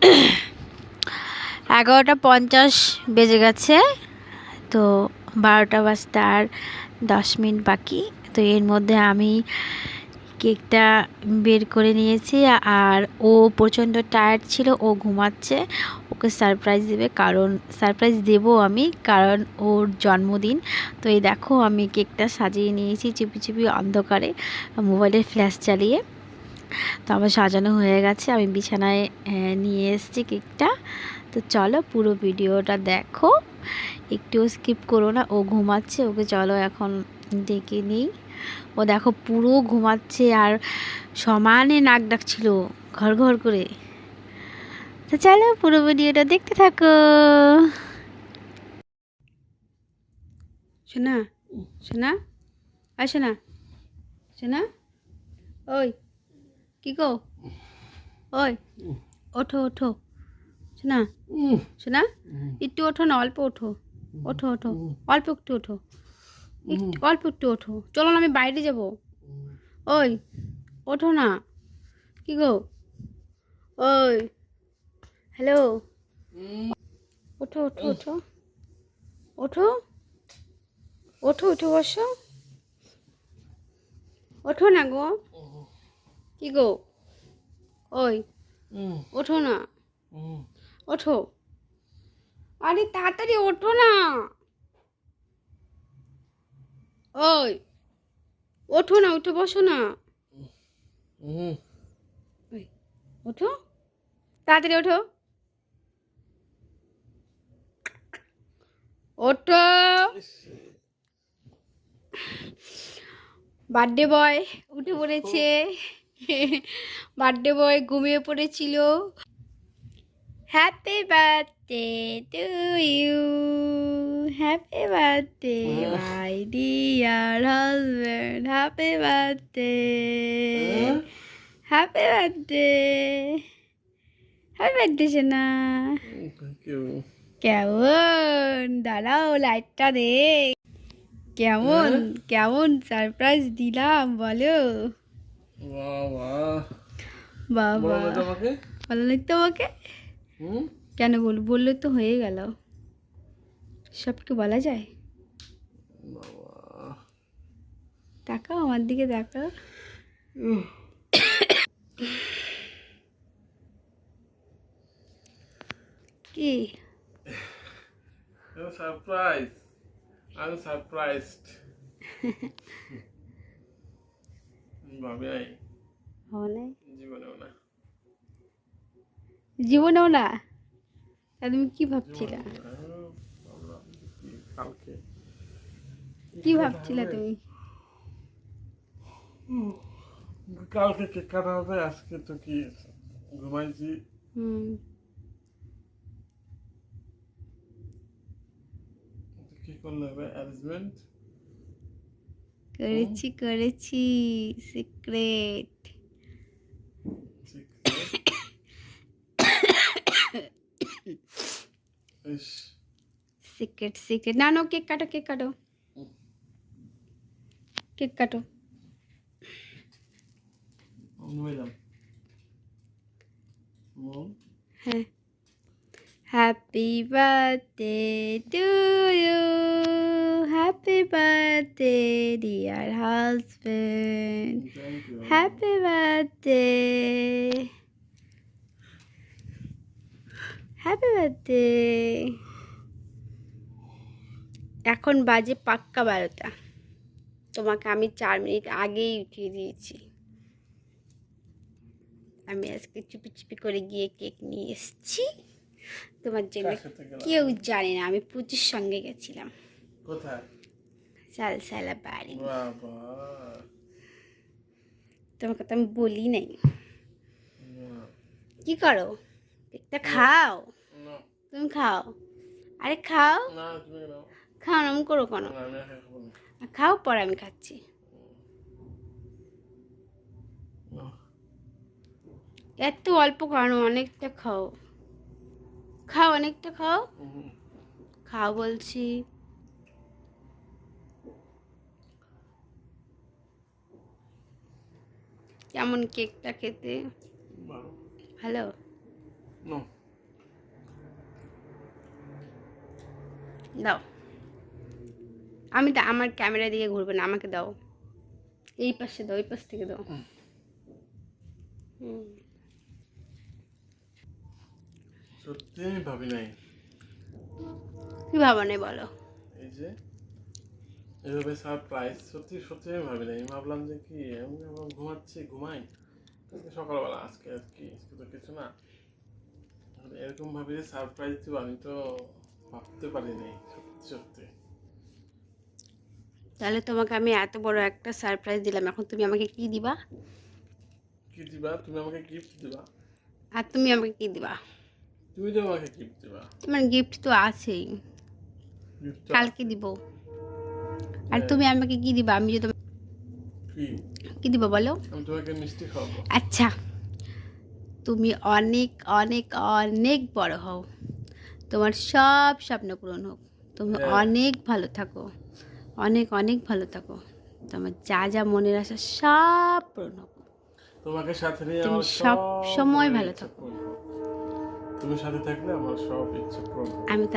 এগারোটা পঞ্চাশ বেজে গেছে, তো বারোটা বাজতে আর দশ মিনিট বাকি। তো এর মধ্যে আমি কেকটা বের করে নিয়েছি, আর ও প্রচণ্ড টায়ার্ড ছিল, ও ঘুমাচ্ছে, ওকে সারপ্রাইজ দেবে, কারণ সারপ্রাইজ দেবো আমি, কারণ ওর জন্মদিন। তো এই দেখো, আমি কেকটা সাজিয়ে নিয়েছি চিপি চিপি অন্ধকারে, মোবাইলের ফ্ল্যাশ চালিয়ে। তো আমার সাজানো হয়ে গেছে। আমি বিছানায় নিয়ে এসেছি কেকটা। তো চলো পুরো ভিডিওটা দেখো। একটুও স্কিপ করো না, ও ঘুমাচ্ছে, ওকে চলো এখন ডেকে নিই। ও দেখো পুরো ঘুমাচ্ছে আর সমানে নাক ডাকছিল, ঘর ঘর করে। তো চলো পুরো ভিডিওটা দেখতে থাকো। শোনা শোনা আর শোনা শোনা ওই। কি গো? ওই ওঠো ওঠো। শোনা? শোনা? একটু ওঠো না অল্প ওঠো। ওঠো ওঠো। অল্প একটু ওঠো। অল্প একটু ওঠো। চলো না আমি বাইরে যাব। ওই ওঠো না। কি গো? ওই হ্যালো? ওঠো ওঠো ওঠো। ওঠো? ওঠো উঠে বসো। ওঠো না গো। কি গো? ওই ওঠো না। ওঠো। আরে তাড়াতাড়ি ওঠো না। ওই ওঠো না উঠে বসো না। ওঠো। তাড়াতাড়ি ওঠো। ওঠো। বার্থডে বয় উঠে পড়েছে। বার্থডে বয় ঘুমিয়ে পড়েছিল। Happy birthday to you happy birthday my dear husband happy birthday happy birthday happy birthday সোনা কেমন? দাঁড়াও লাইটটা দে। কেমন? কেমন সারপ্রাইজ দিলাম বলো। বাবা। ভালো লাগতো আমাকে কেন বল বললে তো হয়ে গেল। সবকে বলা যায়? তাকাও আমার দিকে তাকাও। কি? সারপ্রাইজ আমি সারপ্রাইজড ভাবে নাই। জীবনেও না। জীবনেও না? তুমি কি ভাবছিলা? কি কালকে। কি ভাবছিলা তুমি? কালকে কেক কাটা হবে আজকে তো কি ঘুমাইছি। হুম। কি করলে হবে? অ্যারেঞ্জমেন্ট করেছি করেছি। সিক্রেট সিক্রেট সিক্রেট না না কেক কাটো কেক কাটো। কেক কাটো। হ্যাঁ। To you happy birthday dear husband thank you happy birthday happy birthday এখন বাজে পাক্কা বারোটা। তোমাকে আমি চার মিনিট আগেই উঠিয়ে দিয়েছি। আমি আজকে চুপি চুপি করে গিয়ে কেক নিয়ে এসেছি। তোমার জন্য? কেউ জানে না আমি পুচির সঙ্গে গেছিলাম। কোথায়? সালসালা বাড়ি। তোমাকে তো আমি বলি নাই। কি করো? কেকটা খাও। তুমি খাও। আরে খাও। খাও না করো কেন। খাও পরে আমি খাচ্ছি। এত অল্প খাও অনেকটা খাও। খাও অনেকটা খাও? খাও বলছি। কেমন কেকটা খেতে? ভালো। দাও। আমি তো আমার ক্যামেরা দিকে ঘুরবে না আমাকে দাও। এই পাশে দাও এই পাশ থেকে দাও। হুম। সত্যি আমি ভাবি নাই। কি ভাবা নেই বলো? এই যে এভাবে সারপ্রাইজ সত্যি সত্যি আমি ভাবি নাই। ভাবলাম যে কি আমি আমার ঘুমাচ্ছি ঘুমাই। সকালবেলা আজকে আর কি আজকে তো কিছু না। এরকম ভাবে যে সারপ্রাইজ দিব আমি তো ভাবতে পারিনি সত্যি সত্যি। তাহলে তোমাকে আমি এত বড় একটা সারপ্রাইজ দিলাম এখন তুমি আমাকে কি দিবা? কি দিবা? তুমি আমাকে গিফট দিবা? আর তুমি আমাকে কি দিবা? তুমি তো আমাকে গিফট দিবা তোমার গিফট তো আছেই। কালকে দিব। আর তুমি আমাকে কি দিবা? আমি যদি কি? কি দিবা বলো? আমি তোমাকে মিষ্টি খাওয়াবো। আচ্ছা। তুমি অনেক অনেক অনেক বড় হও। তোমার সব স্বপ্ন পূরণ হোক। তুমি হ্যাঁ। অনেক ভালো থাকো। অনেক অনেক ভালো থাকো। তোমার যা যা মনের আশা সব পূরণ হোক। তোমাকে সাথে নিয়ে সব সময় ভালো থাকো। তুমি সাথে থাকলে আমার সব ইচ্ছা পূরণ